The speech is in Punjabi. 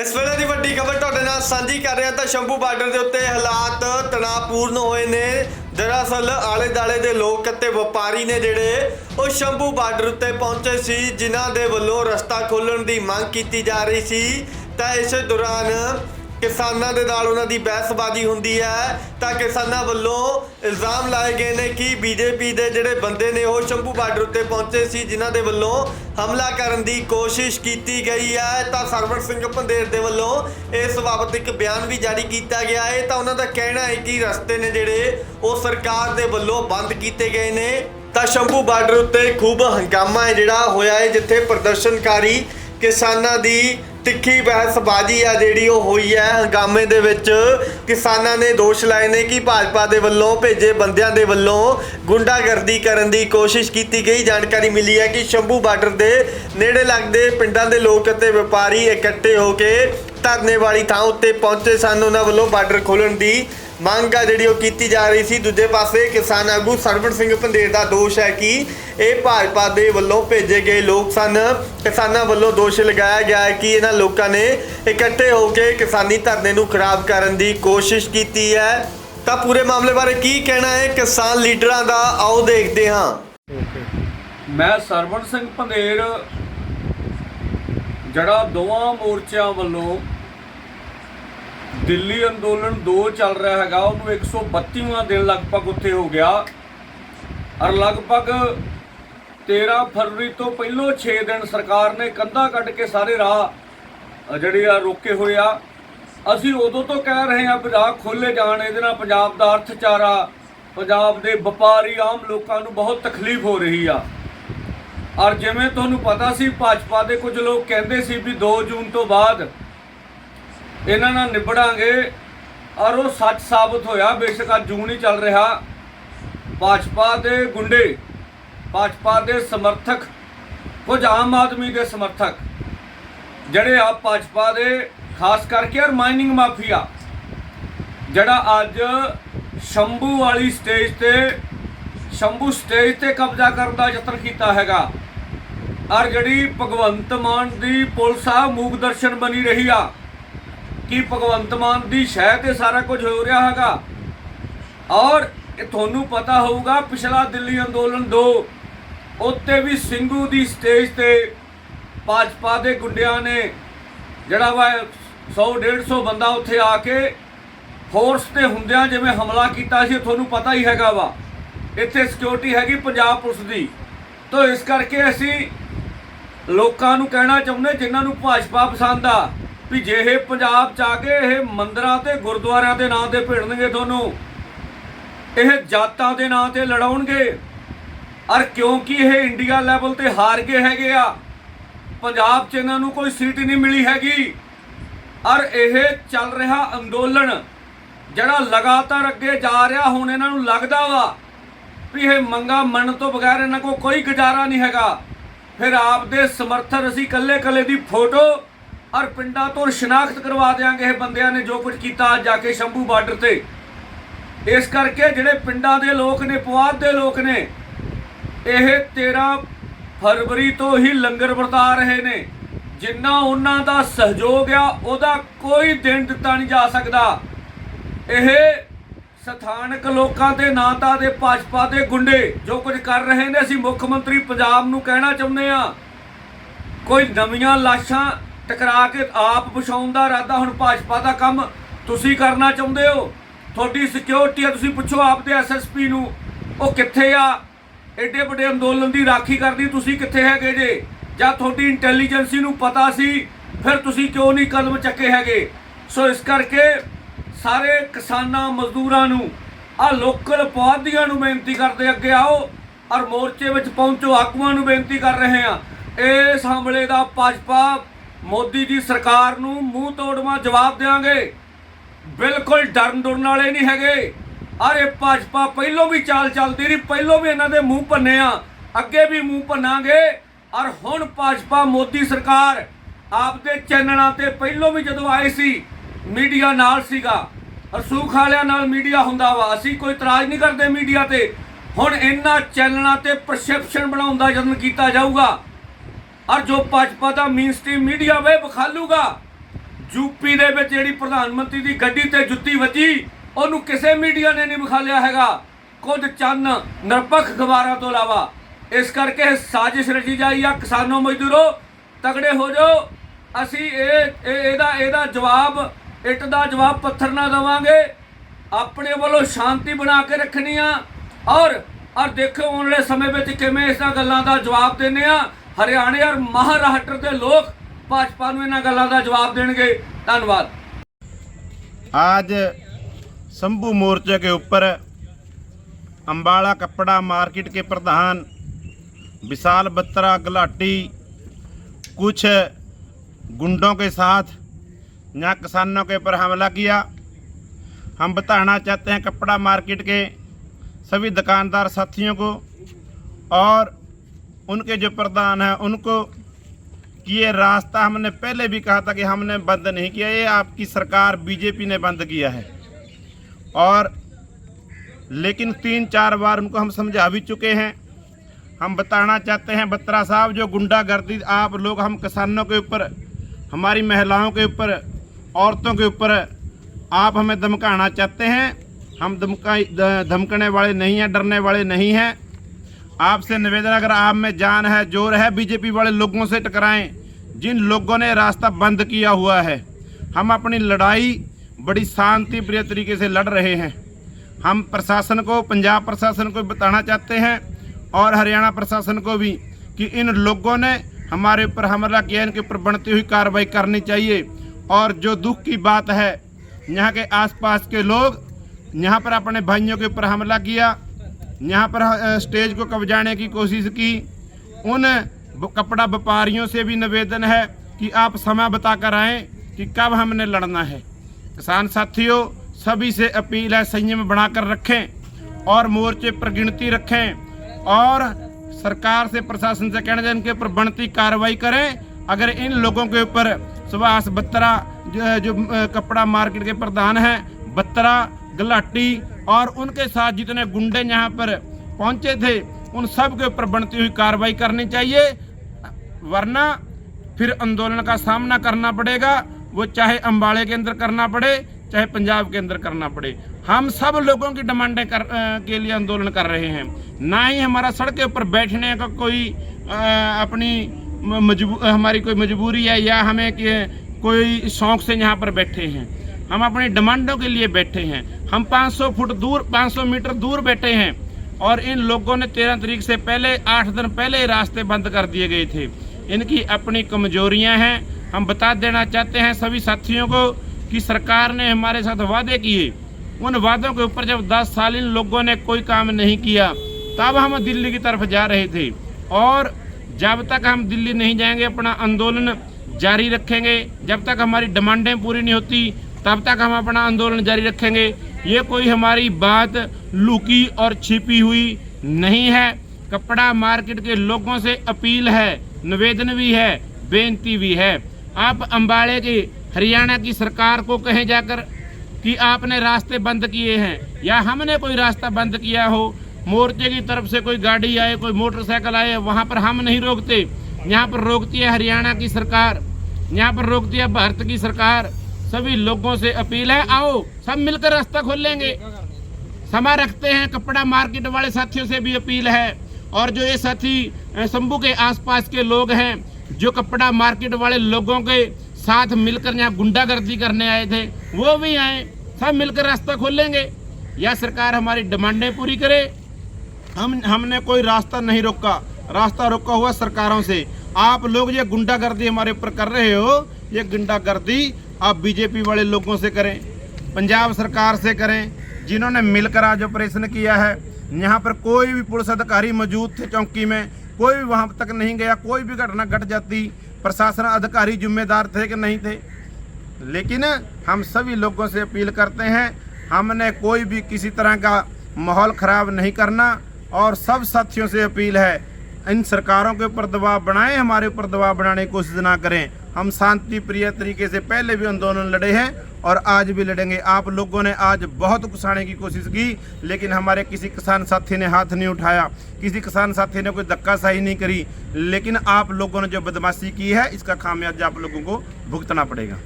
ਇਸ ਵੇਲੇ ਦੀ ਵੱਡੀ ਖਬਰ ਤੁਹਾਡੇ ਨਾਲ ਸਾਂਝੀ ਕਰ ਰਿਹਾ ਤਾਂ ਸ਼ੰਭੂ ਬਾਰਡਰ ਦੇ ਉੱਤੇ ਹਾਲਾਤ ਤਣਾਅਪੂਰਨ ਹੋਏ ਨੇ। ਦਰਅਸਲ ਆਲੇ ਦਾਲੇ ਦੇ ਲੋਕ ਅਤੇ ਵਪਾਰੀ ਨੇ ਜਿਹੜੇ ਉਹ ਸ਼ੰਭੂ ਬਾਰਡਰ ਉੱਤੇ ਪਹੁੰਚੇ ਸੀ, ਜਿਨ੍ਹਾਂ ਦੇ ਵੱਲੋਂ ਰਸਤਾ ਖੋਲਣ ਦੀ ਮੰਗ ਕੀਤੀ ਜਾ ਰਹੀ ਸੀ। ਤਾਂ ਇਸ ਦੌਰਾਨ ਕਿਸਾਨਾਂ ਦੇ ਨਾਲ ਉਹਨਾਂ ਦੀ ਬਹਿਸਬਾਜ਼ੀ ਹੁੰਦੀ ਹੈ। ਤਾਂ ਕਿਸਾਨਾਂ ਵੱਲੋਂ ਇਲਜ਼ਾਮ ਲਾਏ ਗਏ ਨੇ ਕਿ ਬੀਜੇਪੀ ਦੇ ਜਿਹੜੇ ਬੰਦੇ ਨੇ ਉਹ ਸ਼ੰਭੂ ਬਾਰਡਰ ਉੱਤੇ ਪਹੁੰਚੇ ਸੀ, ਜਿਨ੍ਹਾਂ ਦੇ ਵੱਲੋਂ ਹਮਲਾ ਕਰਨ ਦੀ ਕੋਸ਼ਿਸ਼ ਕੀਤੀ ਗਈ ਹੈ। ਤਾਂ ਸਰਵਣ ਸਿੰਘ ਪੰਦੇਰ ਦੇ ਵੱਲੋਂ ਇਸ ਬਾਬਤ ਇੱਕ ਬਿਆਨ ਵੀ ਜਾਰੀ ਕੀਤਾ ਗਿਆ ਹੈ। ਤਾਂ ਉਹਨਾਂ ਦਾ ਕਹਿਣਾ ਹੈ ਕਿ ਰਸਤੇ ਨੇ ਜਿਹੜੇ ਉਹ ਸਰਕਾਰ ਦੇ ਵੱਲੋਂ ਬੰਦ ਕੀਤੇ ਗਏ ਨੇ। ਤਾਂ ਸ਼ੰਭੂ ਬਾਰਡਰ ਉੱਤੇ ਖੂਬ ਹੰਗਾਮਾ ਹੈ ਜਿਹੜਾ ਹੋਇਆ ਹੈ, ਜਿੱਥੇ ਪ੍ਰਦਰਸ਼ਨਕਾਰੀ ਕਿਸਾਨਾਂ ਦੀ ਤਿੱਖੀ ਬਹਿਸਬਾਜ਼ੀ ਆ ਜਿਹੜੀ ਉਹ ਹੋਈ ਹੈ ਹੰਗਾਮੇ ਦੇ ਵਿੱਚ। ਕਿਸਾਨਾਂ ਨੇ ਦੋਸ਼ ਲਾਏ ਨੇ ਕਿ ਭਾਜਪਾ ਦੇ ਵੱਲੋਂ ਭੇਜੇ ਬੰਦਿਆਂ ਦੇ ਵੱਲੋਂ ਗੁੰਡਾਗਰਦੀ ਕਰਨ ਦੀ ਕੋਸ਼ਿਸ਼ ਕੀਤੀ ਗਈ। ਜਾਣਕਾਰੀ ਮਿਲੀ ਹੈ ਕਿ ਸ਼ੰਭੂ ਬਾਰਡਰ ਦੇ ਨੇੜੇ ਲੱਗਦੇ ਪਿੰਡਾਂ ਦੇ ਲੋਕ ਅਤੇ ਵਪਾਰੀ ਇਕੱਠੇ ਹੋ ਕੇ ਧਰਨੇ ਵਾਲੀ ਥਾਂ ਉੱਤੇ ਪਹੁੰਚੇ ਸਨ। ਉਹਨਾਂ ਵੱਲੋਂ ਬਾਰਡਰ ਖੋਲਣ ਦੀ ਮੰਗ ਆ ਜਿਹੜੀ ਉਹ ਕੀਤੀ ਜਾ ਰਹੀ ਸੀ। ਦੂਜੇ ਪਾਸੇ ਕਿਸਾਨ ਆਗੂ ਸਰਵਣ ਸਿੰਘ ਪੰਦੇਰ ਦਾ ਦੋਸ਼ ਹੈ ਕਿ ਇਹ ਭਾਜਪਾ ਦੇ ਵੱਲੋਂ ਭੇਜੇ ਗਏ ਲੋਕ ਸਨ। ਕਿਸਾਨਾਂ ਵੱਲੋਂ ਦੋਸ਼ ਲਗਾਇਆ ਗਿਆ ਹੈ ਕਿ ਇਹਨਾਂ ਲੋਕਾਂ ਨੇ ਇਕੱਠੇ ਹੋ ਕੇ ਕਿਸਾਨੀ ਧਰਨੇ ਨੂੰ ਖਰਾਬ ਕਰਨ ਦੀ ਕੋਸ਼ਿਸ਼ ਕੀਤੀ ਹੈ। ਤਾਂ ਪੂਰੇ ਮਾਮਲੇ ਬਾਰੇ ਕੀ ਕਹਿਣਾ ਹੈ? ਕਿਸਾਨ ਲੀਡਰਾਂ ਦਾ ਆਓ ਦੇਖਦੇ ਹਾਂ। ਮੈਂ ਸਰਵਣ ਸਿੰਘ ਪੰਧੇਰ ਜਿਹੜਾ ਦੋਵਾਂ ਮੋਰਚਿਆਂ ਵੱਲੋਂ ਦਿੱਲੀ ਅੰਦੋਲਨ 2 ਚੱਲ ਰਿਹਾ ਹੈਗਾ, ਉਹਨੂੰ 132ਵਾਂ ਦਿਨ ਲਗਭਗ ਉੱਥੇ ਹੋ ਗਿਆ। ਔਰ ਲਗਭਗ 13 ਫਰਵਰੀ ਤੋਂ ਪਹਿਲੋਂ 6 ਦਿਨ ਸਰਕਾਰ ਨੇ ਕੰਧਾ ਕੱਢ ਕੇ ਸਾਰੇ ਰਾਹ ਜਿਹੜੇ ਆ, ਰੋਕੇ ਹੋਏ ਆ। ਅਸੀਂ ਉਦੋਂ ਤੋਂ ਕਹਿ ਰਹੇ ਹਾਂ ਵੀ ਰਾਹ ਖੋਲੇ ਜਾਣ, ਇਹਦੇ ਨਾਲ ਪੰਜਾਬ ਦਾ ਅਰਥਚਾਰਾ, ਪੰਜਾਬ ਦੇ ਵਪਾਰੀ ਆਮ ਲੋਕਾਂ ਨੂੰ ਬਹੁਤ ਤਕਲੀਫ ਹੋ ਰਹੀ ਆ। ਔਰ ਜਿਵੇਂ ਤੁਹਾਨੂੰ ਪਤਾ ਸੀ, ਭਾਜਪਾ ਦੇ ਕੁਝ ਲੋਕ ਕਹਿੰਦੇ ਸੀ ਵੀ 2 ਜੂਨ ਤੋਂ ਬਾਅਦ ਇਹਨਾਂ ਨਾਲ ਨਿਬੜਾਂਗੇ। ਔਰ ਉਹ ਸੱਚ ਸਾਬਤ ਹੋਇਆ। ਬੇਸ਼ੱਕ ਅੱਜ ਜੂਨ ਹੀ ਚੱਲ ਰਿਹਾ। ਭਾਜਪਾ ਦੇ ਗੁੰਡੇ, ਭਾਜਪਾ ਦੇ ਸਮਰਥਕ, ਕੁਝ ਆਮ ਆਦਮੀ ਦੇ ਸਮਰਥਕ, ਜਿਹੜੇ ਆ ਭਾਜਪਾ ਦੇ, ਖਾਸ ਕਰਕੇ ਔਰ ਮਾਈਨਿੰਗ ਮਾਫੀਆ, ਜਿਹੜਾ ਅੱਜ ਸ਼ੰਭੂ ਵਾਲੀ ਸਟੇਜ ਤੇ, ਸ਼ੰਭੂ ਸਟੇਜ ਤੇ ਕਬਜ਼ਾ ਕਰਨ ਦਾ ਯਤਨ ਕੀਤਾ ਹੈਗਾ। ਔਰ ਜਿਹੜੀ ਭਗਵੰਤ ਮਾਨ ਦੀ ਪੁਲਿਸ ਆ, ਮੂਕ ਦਰਸ਼ਨ ਬਣੀ ਰਹੀ ਆ। ਕਿ ਭਗਵੰਤ ਮਾਨ ਦੀ ਸ਼ਹਿ ਤੇ ਸਾਰਾ ਕੁਝ ਹੋ ਰਿਹਾ ਹੈਗਾ। ਔਰ ਇਹ ਤੁਹਾਨੂੰ ਪਤਾ ਹੋਊਗਾ, ਪਿਛਲਾ ਦਿੱਲੀ ਅੰਦੋਲਨ 2 ਉੱਤੇ ਵੀ ਸਿੰਘੂ ਦੀ ਸਟੇਜ ਤੇ ਭਾਜਪਾ ਦੇ ਗੁੰਡਿਆਂ ਨੇ ਜਿਹੜਾ ਵਾ 100 150 ਬੰਦਾ ਉੱਥੇ ਆ ਕੇ ਫੋਰਸ ਤੇ ਹੁੰਦਿਆਂ ਜਿਵੇਂ ਹਮਲਾ ਕੀਤਾ ਸੀ ਤੁਹਾਨੂੰ ਪਤਾ ਹੀ ਹੈਗਾ ਵਾ। ਇੱਥੇ ਸਿਕਿਉਰਿਟੀ ਹੈਗੀ ਪੰਜਾਬ ਪੁਲਿਸ ਦੀ। ਤੋਂ ਇਸ ਕਰਕੇ ਅਸੀਂ ਲੋਕਾਂ ਨੂੰ ਕਹਿਣਾ ਚਾਹੁੰਦੇ, ਜਿਨ੍ਹਾਂ ਨੂੰ ਭਾਜਪਾ ਪਸੰਦ ਆ। ਵੀ ਜੇ ਇਹ ਪੰਜਾਬ ਚ ਆ ਕੇ ਇਹ ਮੰਦਰਾਂ ਤੇ ਗੁਰਦੁਆਰਿਆਂ ਦੇ ਨਾਂ ਤੇ ਭਿੜਨਗੇ ਤੁਹਾਨੂੰ, ਇਹ ਜਾਤਾਂ ਦੇ ਨਾਂ ਤੇ ਲੜਾਉਣਗੇ ਔਰ ਕਿਉਂਕਿ ਇਹ ਇੰਡੀਆ ਲੈਵਲ ਤੇ ਹਾਰ ਗਏ ਹੈਗੇ ਆ, ਪੰਜਾਬ 'ਚ ਇਹਨਾਂ ਨੂੰ ਕੋਈ ਸੀਟ ਨਹੀਂ ਮਿਲੀ ਹੈਗੀ। ਔਰ ਇਹ ਚੱਲ ਰਿਹਾ ਅੰਦੋਲਨ, ਜਿਹੜਾ ਲਗਾਤਾਰ ਅੱਗੇ ਜਾ ਰਿਹਾ, ਹੁਣ ਇਹਨਾਂ ਨੂੰ ਲੱਗਦਾ ਵਾ ਵੀ ਇਹ ਮੰਗਾ ਮੰਨ ਤੋਂ ਬਗੈਰ ਇਹਨਾਂ ਕੋਲ ਕੋਈ ਗੁਜ਼ਾਰਾ ਨਹੀਂ ਹੈਗਾ। ਫਿਰ ਆਪ ਦੇ ਸਮਰਥਨ ਅਸੀਂ ਕੱਲੇ ਕੱਲੇ ਦੀ ਫੋਟੋ ਔਰ ਪਿੰਡਾਂ ਤੋਂ ਸ਼ਨਾਖਤ ਕਰਵਾ ਦੇਾਂਗੇ ਇਹ ਬੰਦਿਆਂ ਨੇ ਜੋ ਕੁਝ ਕੀਤਾ ਅੱਜ ਜਾ ਕੇ ਸ਼ੰਭੂ ਬਾਰਡਰ ਤੇ। ਇਸ ਕਰਕੇ ਜਿਹੜੇ ਪਿੰਡਾਂ ਦੇ ਲੋਕ ਨੇ, ਪੁਆਧ ਦੇ ਲੋਕ ਨੇ, ਇਹ 13 ਫਰਵਰੀ ਤੋਂ ਹੀ ਲੰਗਰ ਵਰਤਾ ਰਹੇ ਨੇ। ਜਿੰਨਾ ਉਹਨਾਂ ਦਾ ਸਹਿਯੋਗ ਆ, ਉਹਦਾ ਕੋਈ ਦਿਨ ਦਿੱਤਾ ਨਹੀਂ ਜਾ ਸਕਦਾ। ਇਹ ਸਥਾਨਕ ਲੋਕਾਂ ਦੇ ਨਾਂ ਤਾਂ ਦੇ ਭਾਜਪਾ ਦੇ ਗੁੰਡੇ ਜੋ ਕੁਝ ਕਰ ਰਹੇ ਨੇ, ਅਸੀਂ ਮੁੱਖ ਮੰਤਰੀ ਪੰਜਾਬ ਨੂੰ ਕਹਿਣਾ ਚਾਹੁੰਦੇ ਆ ਕੋਈ ਨਵੀਆਂ ਲਾਸ਼ਾਂ ਟਕਰਾ ਕੇ ਆਪ ਪਛਾਉਣ ਦਾ ਇਰਾਦਾ ਹੁਣ ਭਾਜਪਾ ਦਾ ਕੰਮ ਤੁਸੀਂ ਕਰਨਾ ਚਾਹੁੰਦੇ ਹੋ? ਤੁਹਾਡੀ ਸਿਕਿਉਰਿਟੀ ਆ, ਤੁਸੀਂ ਪੁੱਛੋ ਆਪਦੇ ਐਸਐਸਪੀ ਨੂੰ, ਉਹ ਕਿੱਥੇ ਆ? ਐਡੇ ਵੱਡੇ ਅੰਦੋਲਨ ਦੀ ਰਾਖੀ ਕਰਦੀ, ਤੁਸੀਂ ਕਿੱਥੇ ਹੈਗੇ ਜੇ? ਜਾਂ ਤੁਹਾਡੀ ਇੰਟੈਲੀਜੈਂਸੀ ਨੂੰ ਪਤਾ ਸੀ, ਫਿਰ ਤੁਸੀਂ ਕਿਉਂ ਨਹੀਂ ਕਦਮ ਚੱਕੇ ਹੈਗੇ? ਸੋ ਇਸ ਕਰਕੇ ਸਾਰੇ ਕਿਸਾਨਾਂ ਮਜ਼ਦੂਰਾਂ ਨੂੰ, ਆ ਲੋਕਲ ਪੌਦੀਆਂ ਨੂੰ ਬੇਨਤੀ ਕਰਦੇ ਅੱਗੇ ਆਓ, ਔਰ ਮੋਰਚੇ ਵਿੱਚ ਪਹੁੰਚੋ, ਆਗੂਆਂ ਨੂੰ ਬੇਨਤੀ ਕਰ ਰਹੇ ਆ ਇਸ ਹਮਲੇ ਦਾ ਭਾਜਪਾ ਮੋਦੀ ਦੀ ਸਰਕਾਰ ਨੂੰ ਮੂੰਹ ਤੋੜਵਾ ਜਵਾਬ ਦੇਵਾਂਗੇ ਬਿਲਕੁਲ ਡਰਨ ਡਰਨ ਵਾਲੇ ਨਹੀਂ ਹੈਗੇ। ਅਰੇ ਭਾਜਪਾ ਪਹਿਲੋਂ ਵੀ ਚਾਲ ਚੱਲਦੀ ਰਹੀ, ਪਹਿਲੋਂ ਵੀ ਇਹਨਾਂ ਦੇ ਮੂੰਹ ਭੰਨੇ ਆ। ਅੱਗੇ ਵੀ ਮੂੰਹ ਭੰਨਾਂਗੇ। ਔਰ ਹੁਣ ਭਾਜਪਾ, ਮੋਦੀ ਸਰਕਾਰ ਆਪਦੇ ਚੈਨਲਾਂ ਤੇ ਪਹਿਲੋਂ ਵੀ ਜਦੋਂ ਆਏ ਸੀ, ਮੀਡੀਆ ਨਾਲ ਸੀਗਾ। ਰਸੂਖ ਵਾਲਿਆਂ ਨਾਲ ਮੀਡੀਆ ਹੁੰਦਾ ਵਾ। ਅਸੀਂ ਕੋਈ ਇਤਰਾਜ਼ ਨਹੀਂ ਕਰਦੇ ਮੀਡੀਆ ਤੇ। ਹੁਣ ਇਹਨਾਂ ਚੈਨਲਾਂ ਤੇ ਪਰਸੈਪਸ਼ਨ ਬਣਾਉਣ ਦਾ ਯਤਨ ਕੀਤਾ ਜਾਊਗਾ। ਔਰ ਜੋ ਭਾਜਪਾ ਦਾ ਮੇਨ ਸਟ੍ਰੀਮ ਮੀਡੀਆ ਵੇ ਵਿਖਾਲੂਗਾ ਯੂਪੀ ਦੇ ਵਿੱਚ ਜਿਹੜੀ ਪ੍ਰਧਾਨ ਮੰਤਰੀ ਦੀ ਗੱਡੀ ਤੇ ਜੁੱਤੀ ਵੱਜੀ, ਉਹਨੂੰ ਕਿਸੇ ਮੀਡੀਆ ਨੇ ਨਹੀਂ ਵਿਖਾਲਿਆ ਹੈਗਾ। ਕੁਝ ਚੰਨ ਨਿਰਪੱਖ ਖਬਰਾਂ ਤੋਂ ਇਲਾਵਾ, ਇਸ ਕਰਕੇ ਸਾਜ਼ਿਸ਼ ਰਚੀ ਜਾਈ ਆ, ਕਿਸਾਨੋ ਮਜ਼ਦੂਰੋ, ਤਗੜੇ ਹੋ ਜਾਓ। ਅਸੀਂ ਇਹ, ਇਹ- ਇਹਦਾ ਇਹਦਾ ਜਵਾਬ, ਇੱਟ ਦਾ ਜਵਾਬ ਪੱਥਰ ਨਾਲ ਦੇਵਾਂਗੇ। ਆਪਣੇ ਵੱਲੋਂ ਸ਼ਾਂਤੀ ਬਣਾ ਕੇ ਰੱਖਣੀ ਆ। ਔਰ ਔਰ ਦੇਖੋ ਆਉਣ ਵਾਲੇ ਸਮੇਂ ਵਿੱਚ ਕਿਵੇਂ ਇਸਾਂ ਗੱਲਾਂ ਦਾ ਜਵਾਬ ਦਿੰਨੇ ਆ। ਹਰਿਆਣੇ ਔਰ ਮਹਾਰਾਸ਼ਟਰ ਦੇ ਲੋਕ ਭਾਜਪਾ ਨੂੰ ਇਹਨਾਂ ਗੱਲਾਂ ਦਾ ਜਵਾਬ ਦੇਣਗੇ ਧੰਨਵਾਦ आज शंभू मोर्चे के ऊपर अंबाला कपड़ा मार्केट के प्रधान विशाल बत्रा गलाटी कुछ गुंडों के साथ यहाँ किसानों के ऊपर हमला किया हम बताना चाहते हैं कपड़ा मार्केट के सभी दुकानदार साथियों को और उनके जो प्रधान हैं, उनको कि ये रास्ता हमने पहले भी कहा था कि हमने बंद नहीं किया। ये आपकी सरकार बीजेपी ने बंद किया है। और लेकिन तीन चार बार उनको हम समझा भी चुके हैं। हम बताना चाहते हैं, बत्रा साहब, जो गुंडागर्दी, आप लोग, हम किसानों के ऊपर, हमारी महिलाओं के ऊपर, औरतों के ऊपर, आप हमें धमकाना चाहते हैं। हम धमका धमकने वाले नहीं हैं, डरने वाले नहीं हैं। आपसे निवेदन, अगर आप में जान है, ज़ोर है, बीजेपी वाले लोगों से टकराएँ, जिन लोगों ने रास्ता बंद किया हुआ है, हम अपनी लड़ाई बड़ी शांति, प्रिय तरीके से लड़ रहे हैं। हम प्रशासन को, पंजाब प्रशासन को बताना चाहते हैं, और हरियाणा प्रशासन को भी, कि इन लोगों ने हमारे ऊपर हमला किया, इनके ऊपर बढ़ती हुई कार्रवाई करनी चाहिए। और जो दुख की बात है, यहाँ के आसपास के लोग, यहाँ पर अपने भाइयों के ऊपर हमला किया यहाँ पर स्टेज को कब्जाने की कोशिश की। उन कपड़ा व्यापारियों से भी निवेदन है कि आप समय बताकर आएँ कि कब हमने लड़ना है। किसान साथियों, सभी से अपील है संयम बनाकर रखें और मोर्चे पर गिनती रखें और सरकार से प्रशासन से कहना चाहिए, इनके ऊपर बनती कार्रवाई करें। अगर इन लोगों के ऊपर सुभाष बत्रा, जो जो कपड़ा मार्केट के प्रधान हैं, बत्रा, गलाटी और उनके साथ जितने गुंडे यहाँ पर पहुँचे थे उन सब के ऊपर बनती हुई कार्रवाई करनी चाहिए। वरना फिर आंदोलन का सामना करना पड़ेगा। वो चाहे अंबाड़े के अंदर करना पड़े चाहे पंजाब के अंदर करना पड़े। हम सब लोगों की डिमांडें कर के लिए आंदोलन कर रहे हैं। ना ही हमारा सड़क के ऊपर बैठने का कोई अ, अपनी हमारी कोई मजबूरी है या हमें कोई शौक से यहाँ पर बैठे हैं। हम अपनी डिमांडों के लिए बैठे हैं। हम 500 फुट दूर 500 मीटर दूर बैठे हैं और इन लोगों ने तेरह तारीख से पहले, आठ दिन पहले रास्ते बंद कर दिए गए थे। इनकी अपनी कमजोरियाँ हैं। हम बता देना चाहते हैं सभी साथियों को कि सरकार ने हमारे साथ वादे किए। उन वादों के ऊपर जब 10 साल इन लोगों ने कोई काम नहीं किया, तब हम दिल्ली की तरफ़ जा रहे थे। और जब तक हम दिल्ली नहीं जाएँगे, अपना आंदोलन जारी रखेंगे, जब तक हमारी डिमांडें पूरी नहीं होती, तब तक हम अपना आंदोलन जारी रखेंगे। ये कोई हमारी बात लुकी और छिपी हुई नहीं है। कपड़ा मार्केट के लोगों से अपील है, निवेदन भी है, बेनती भी है। आप अंबाड़े के, हरियाणा की सरकार को कहें जाकर कि आपने रास्ते बंद किए हैं, या हमने कोई रास्ता बंद किया हो, मोर्चे की तरफ़ से कोई गाड़ी आए, कोई मोटरसाइकिल आए, वहाँ पर हम नहीं रोकते। यहाँ पर रोकती है हरियाणा की सरकार, यहाँ पर रोकती है भारत की सरकार। सभी लोगों से अपील है, आओ, सब मिलकर रास्ता खोल लेंगे। समय रखते हैं, कपड़ा मार्केट वाले साथियों से भी अपील है। और जो ये साथी शंभू के आसपास के लोग हैं, जो कपड़ा मार्केट वाले लोगों के साथ मिलकर यहाँ गुंडागर्दी करने आए थे, वो भी आए, सब मिलकर रास्ता खोलेंगे या सरकार हमारी डिमांडें पूरी करे। हम, हमने कोई रास्ता नहीं रोका। रास्ता रोका हुआ सरकारों से। आप लोग ये गुंडागर्दी हमारे ऊपर कर रहे हो, ये गुंडागर्दी आप बीजेपी वाले लोगों से करें, पंजाब सरकार से करें, जिन्होंने मिलकर आज ऑपरेशन किया है। यहाँ पर कोई भी पुलिस अधिकारी मौजूद थे चौकी में, कोई भी वहाँ तक नहीं गया, कोई भी घटना घट गट जाती, प्रशासन अधिकारी जिम्मेदार थे कि नहीं थे। लेकिन हम सभी लोगों से अपील करते हैं, हमने कोई भी किसी तरह का माहौल ख़राब नहीं करना, और सब साथियों से अपील है, इन सरकारों के ऊपर दबाव बनाएँ, हमारे ऊपर दबाव बनाने की कोशिश ना करें। हम शांति प्रिय तरीके से पहले भी आंदोलन लड़े हैं और आज भी लड़ेंगे। आप लोगों ने आज बहुत उकसाने की कोशिश की, लेकिन हमारे किसी किसान साथी ने हाथ नहीं उठाया। किसी किसान साथी ने कोई धक्काशाही नहीं करी। लेकिन आप लोगों ने जो बदमाशी की है, इसका खामियाजा आप लोगों को भुगतना पड़ेगा।